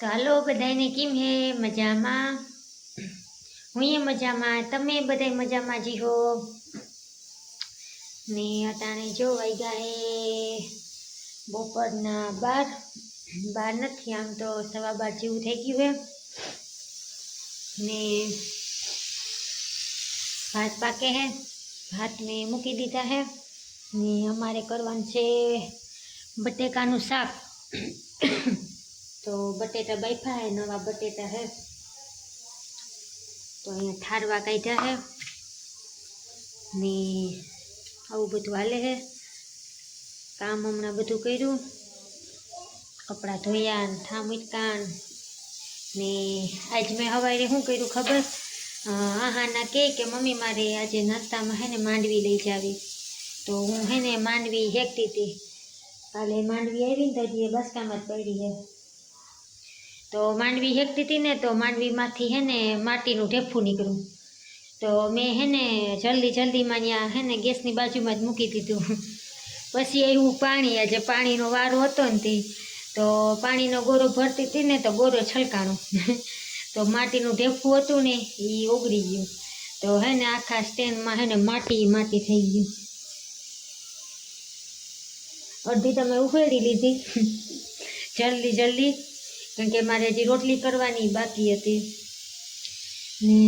તો હાલો બધાને કેમ હે? મજામાં? હું એ મજામાં. તમે બધા મજામાં જી હો? ને અટાણે જો વાગ્યા હે. બપોરના બાર. બાર નથી, આમ તો સવા બાર જેવું થઈ ગયું હે. ને ભાત પાકે હે. ભાત મેં મૂકી દીધા હે. ને અમારે કરવાનું છે બટેકાનું શાક. તો બટેટા બાફા હે નવા બટેટા હે. તો અહીંયા ઠારવા કાઢ્યા હે. ને આવું બધું હાલે હે. કામ હમણાં બધું કર્યું. કપડાં ધોયા ને ઠા મૂક્યા ને આજ મેં સવારે શું કર્યું ખબર? અ, આહાના કહે કે મમ્મી મારે આજે નાસ્તામાં હે ને માંડવી લઈ જાવી. તો હું હે ને માંડવી હેકતી હતી. કાલે માંડવી આવી ને તો હજી એ બસકામાં જ પડી હે. તો માંડવી હેકતી હતી ને તો માંડવીમાંથી હે ને માટીનું ઢેફું નીકળ્યું. તો મેં હે ને જલ્દી જલ્દીમાં ત્યાં હે ને ગેસની બાજુમાં જ મૂકી દીધું. પછી એવું પાણી, આજે પાણીનો વારો હતો ને તે, તો પાણીનો ગોરો ભરતી હતી ને તો ગોરો છલકાણો. તો માટીનું ઢેફું હતું ને એ ઓગળી ગયું. તો હે ને આખા સ્ટેન્ડમાં હે ને માટી માટી થઈ ગયું. અડધી તમે ઉખેડી લીધી. જલ્દી જલ્દી કારણ કે મારે હજી રોટલી કરવાની બાકી હતી. ને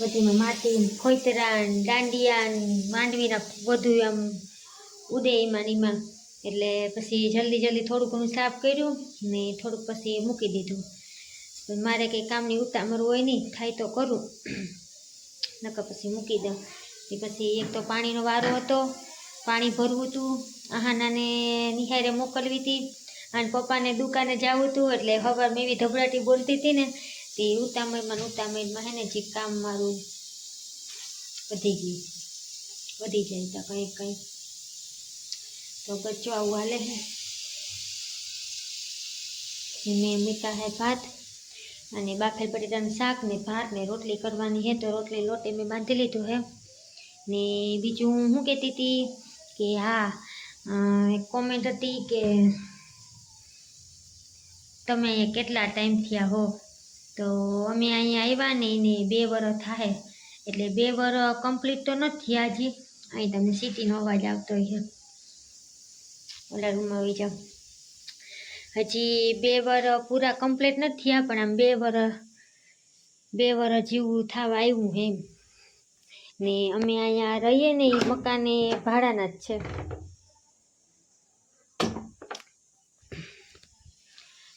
બધીમાં માટી ને દાંડિયા માંડવીના બધું આમ ઉડે એમાં એમાં એટલે પછી જલ્દી જલ્દી થોડું ઘણું સાફ કર્યું ને થોડુંક પછી મૂકી દીધું. મારે કંઈ કામની ઉતામળ હોય નહીં થાય તો કરું. નકર પછી મૂકી દઉં. એ પછી એક તો પાણીનો વારો હતો પાણી ભરવું હતું. આહાનાને નિહારે મોકલવી હતી. અને પપ્પાને દુકાને જવું હતું એટલે ખબર મેં એવી ધબડાટી બોલતી હતી ને, તે ઉતામળમાં ઉતામળમાં હે ને જે કામ મારું વધી ગયું વધી જાય તો કંઈક કંઈક તો બચ્ચો આવું હાલે હે. મેં મીઠા હે ભાત અને બાફેલ બટેટાનું શાક ને ભાત ને રોટલી કરવાની હે, તો રોટલી લોટે મેં બાંધી લીધું હે. ને બીજું હું કહેતી હતી કે હા એક કોમેન્ટ હતી કે તમે અહીંયા કેટલા ટાઈમ થયા હો? તો અમે અહીંયા આવ્યા ને એને બે વરસ થાય એટલે બે વર કમ્પ્લીટ તો નથી હજી. અહીં તમને સિટીનો અવાજ આવતો છે ઓલા રૂમમાં આવી જાઓ. હજી બે વર પૂરા કમ્પ્લીટ નથી થયા, પણ આમ બે વર બે વર જેવું થવા આવ્યું એમ. ને અમે અહીંયા રહીએ ને એ મકાને ભાડાના જ છે.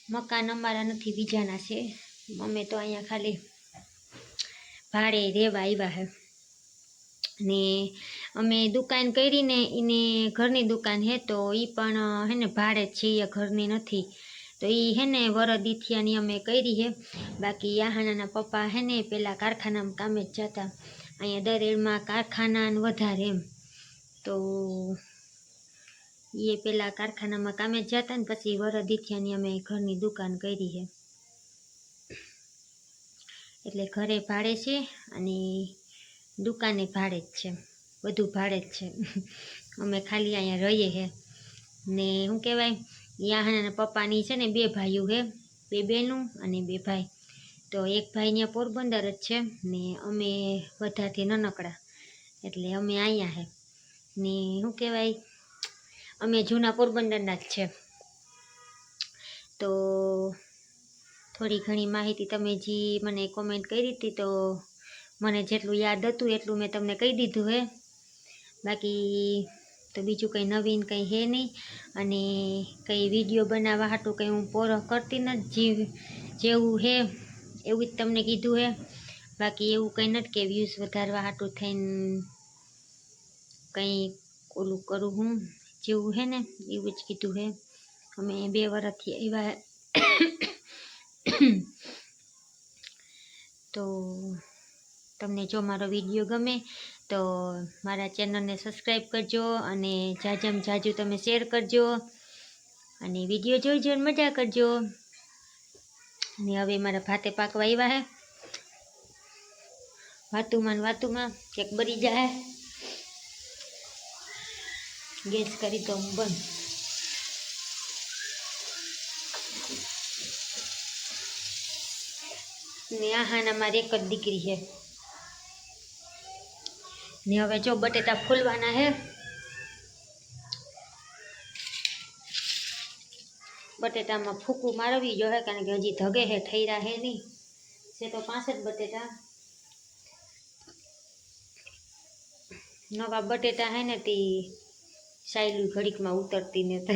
મકાન અમારા નથી, બીજાના છે. અમે તો અહીંયા ખાલી ભાડે રહેવા આવ્યા હે. ને અમે દુકાન કરીને એને ઘરની દુકાન હે તો એ પણ, હે ને, ભાડે જ છે એ ઘરની નથી. તો એ હે ને વરદીથિયાની અમે કરી હે. બાકી યાહાનાના પપ્પા હે ને, પેલા કારખાનામાં કામે જ જતા. અહીંયા દરેડમાં કારખાના વધારે એમ. તો એ પેલા કારખાનામાં કામે જ જતા ને પછી વરદીથિયાની અમે ઘરની દુકાન કરી હે. એટલે ઘરે ભાડે છે અને દુકાને ભાડે જ છે. બધું ભાડે જ છે. અમે ખાલી અહીંયા રહીએ હે. ને શું કહેવાય યાહાના પપ્પાની છે ને બે ભાઈઓ હે, બે બહેનું અને બે ભાઈ. તો એક ભાઈ ત્યાં પોરબંદર જ છે ને અમે બધાથી નાનકડા. એટલે અમે અહીંયા હે. ને શું કહેવાય અમે જૂના પોરબંદરના જ છે. તો થોડી ઘણી માહિતી તમે જે મને કોમેન્ટ કરી હતી તો મને જેટલું યાદ હતું એટલું મેં તમને કહી દીધું હે. બાકી તો બીજું કંઈ નવીન કંઈ હે નહીં અને કંઈ વીડિયો બનાવવા હાટું કંઈ હું પોરો કરતી નથી જે જેવું હે એવું જ તમને કીધું હે. બાકી એવું કંઈ નથી કે વ્યૂઝ વધારવા હાટું થઈને કંઈ ઓલું કરું હું. જેવું હે ને, એવું જ કીધું હે. અમે બે વર્ષથી આવ્યા તો તમને જો મારો વીડિયો ગમે, તો મારા ચેનલને સબસ્ક્રાઈબ કરજો અને જાજમ જાજુ તમે શેર કરજો અને વીડિયો જોઈજો જોઈને મજા કરજો. અને હવે મારા ભાતે પાકવા આવ્યા હે. વાતુમાં વાતુમાં ક્યાંક બરી જાય. ગેસ કરી દઉં બંધ ને આ હાના મારી એક જ દીકરી છે ને હવે જો બટેટા ફૂલવાના હે બટેટામાં ફૂકું મારવી જો હે કારણ કે હજી ધગે હે ઠૈરા હે નહીં છે તો પાંચ જ બટેટા નવા બટેટા હે ને તે સાયલું ઘડીકમાં ઉતરતી ને તો.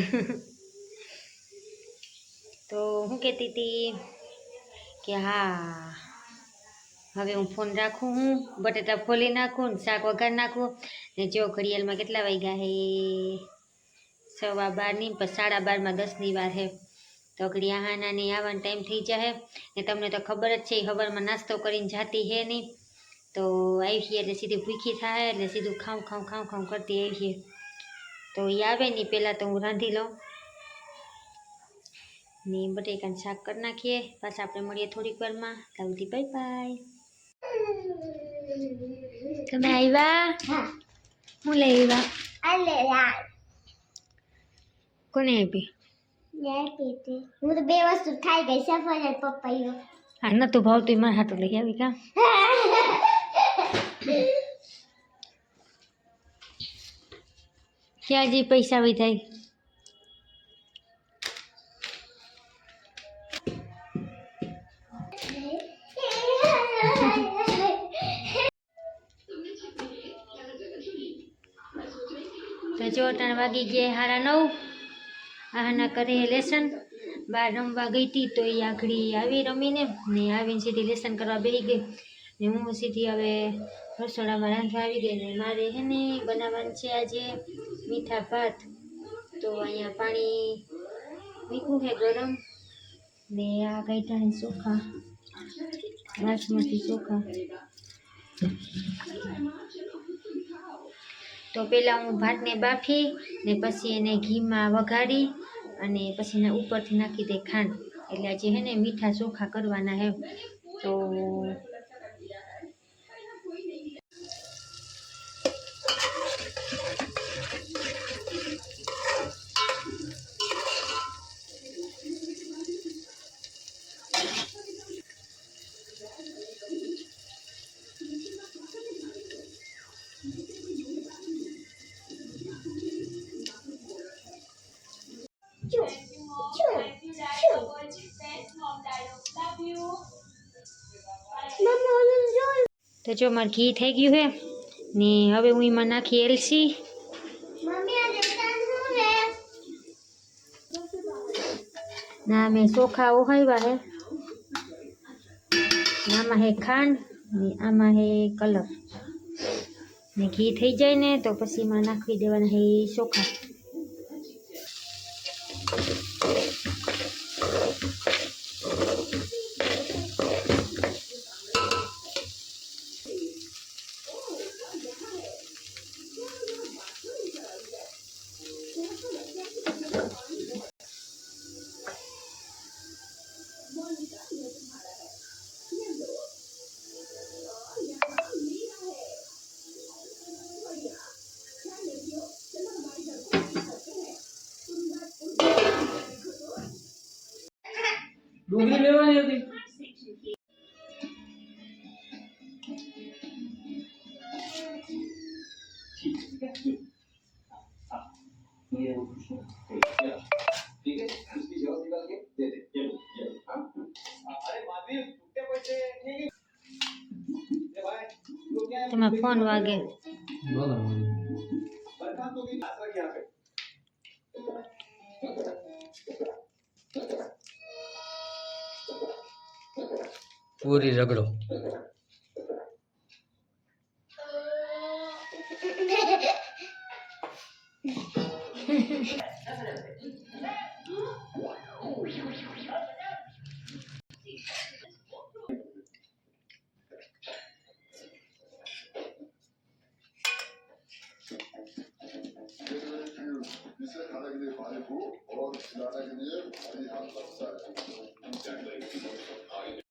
તો હું કહેતી હતી કે હા, હવે હું ફોન રાખું હું, બટેટા ફોલી નાખું ને શાક વઘાર નાખું ને જો ઘડિયાળમાં કેટલા વાગ્યા હે? સવા બારની પછી સાડા બારમાં દસની વાર હે. તો ઘડી આહાનાની આવવાનો ટાઈમ થઈ જાય ને તમને તો ખબર જ છે સવારમાં નાસ્તો કરીને જાતી હે નહીં તો આવી છીએ એટલે સીધી ભૂખી થાય એટલે સીધું ખાઉં ખાઉં ખાઉં ખાઉં કરતી આવી છીએ તો એ આવે નહીં પહેલાં તો હું રાંધી લઉં ને બટેકાનું શાક કરી નાખીએ પાછા આપણે મળીએ થોડીક વારમાં ત્યાં સુધી બાય બાય તમે આવ્યા હા હું લઈ આવ્યા અલે યાર કોને આપી યાર પીતી હું તો બે વસ્તુ ખાઈ ગઈ સફરજન પપૈયો હા નતું ભાવતું મારા હાટું લઈ આવી કા ક્યાં જી પૈસા વિધાય તો જો ત્રણ વાગી ગયા હારા નવ. આના કરે લેસન. બહાર રમવા ગઈ હતી તો એ આખડી આવી રમીને ને આવીને સીધી લેસન કરવા બેસી ગઈ. ને હું સીધી હવે રસોડામાં રાંધવા આવી ગઈ ને મારે હે ને બનાવવાનું છે આજે મીઠા ભાત. તો અહીંયા પાણી મીઠું છે ગરમ ને આ ગઈઠાની ચોખા બાસમતી ચોખા તો પહેલાં હું ભાતને બાફી ને પછી એને ઘીમાં વઘારી અને પછી એના ઉપરથી નાખી દે ખાંડ. એટલે આજે હે ને મીઠા ચોખા કરવાના હે તો તો જો મારે ઘી થઈ ગયું હે, ને હવે હું એમાં નાખી એલસી. ના, મેં ચોખા ઓહાવ્યા હે. આમાં હે ખાંડ, ને આમાં હે કલર. ને ઘી થઈ જાય ને તો પછી એમાં નાખી દેવાના હે ચોખા. ડુંગળી લેવાની હતી તેમાં ફોન વાગે પૂરી રગડો.